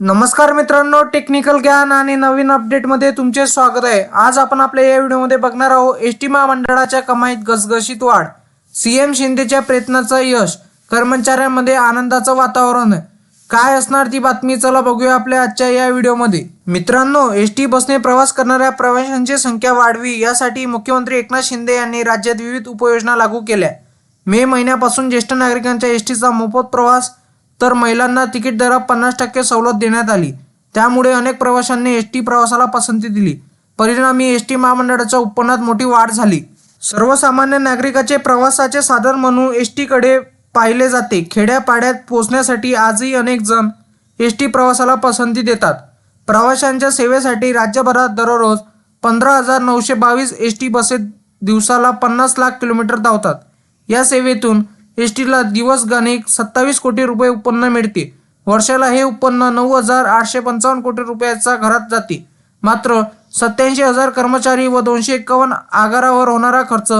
नमस्कार मित्रांनो टेक्निकल ज्ञान आणि नवीन अपडेटमध्ये तुमचे स्वागत आहे. आज आपण आपल्या या व्हिडिओमध्ये बघणार आहोत एस टी महामंडळाच्या कमाईत घसघशीत वाढ सीएम शिंदेच्या प्रयत्नाचं यश कर्मचाऱ्यांमध्ये आनंदाचं वातावरण काय असणार ती बातमी चला बघूया आपल्या आजच्या या व्हिडिओमध्ये. मित्रांनो एस टी बसने प्रवास करणाऱ्या प्रवाशांची संख्या वाढवी यासाठी मुख्यमंत्री एकनाथ शिंदे यांनी राज्यात विविध उपयोजना लागू केल्या. मे महिन्यापासून ज्येष्ठ नागरिकांच्या एस टीचा मोफत प्रवास तर महिलांना तिकीट दरात पन्नास टक्के सवलत देण्यात आली. त्यामुळे अनेक प्रवाशांनी एस टी प्रवासाला पसंती दिली. परिणामी एस टी महामंडळाच्या उत्पन्नात मोठी वाढ झाली. सर्वसामान्य नागरिकाचे प्रवासाचे साधन म्हणून एस टीकडे पाहिले जाते. खेड्यापाड्यात पोहोचण्यासाठी आजही अनेक जण एस टी प्रवासाला पसंती देतात. प्रवाशांच्या सेवेसाठी राज्यभरात दररोज पंधरा हजार नऊशे बावीस एस टी बसेस दिवसाला पन्नास लाख किलोमीटर धावतात. या सेवेतून एस टीला दिवस सत्तावीस कोटी रुपये उत्पन्न मिळते. वर्षाला हे उत्पन्न नऊ हजार आठशे पंचावन्न कोटी रुपयाचा घरात जाते. मात्र सत्याऐंशी हजार कर्मचारी व दोनशे एकावन्न आगारावर होणारा खर्च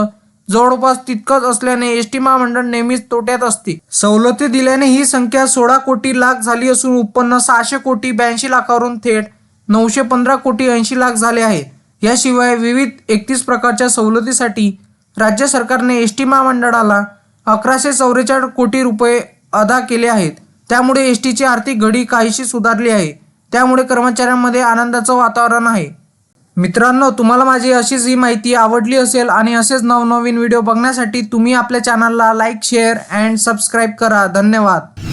जवळपास तितकाच असल्याने एस टी महामंडळ नेहमीच तोट्यात असते. सवलती दिल्याने ही संख्या सोळा कोटी लाख झाली असून उत्पन्न सहाशे कोटी ब्याऐंशी लाखावरून थेट नऊशे पंधरा कोटी ऐंशी लाख झाले आहे. याशिवाय विविध एकतीस प्रकारच्या सवलतीसाठी राज्य सरकारने एस टी महामंडळाला अकराशे चौवेचाळीस कोटी रुपये अदा केले आहेत. त्यामुळे एस टीची आर्थिक घडी काहीशी सुधारली आहे. त्यामुळे कर्मचाऱ्यांमध्ये आनंदाचं वातावरण आहे. मित्रांनो तुम्हाला माझी अशीच ही माहिती आवडली असेल आणि असेच नवनवीन व्हिडिओ बघण्यासाठी तुम्ही आपल्या चॅनलला लाईक शेअर अँड सबस्क्राईब करा. धन्यवाद.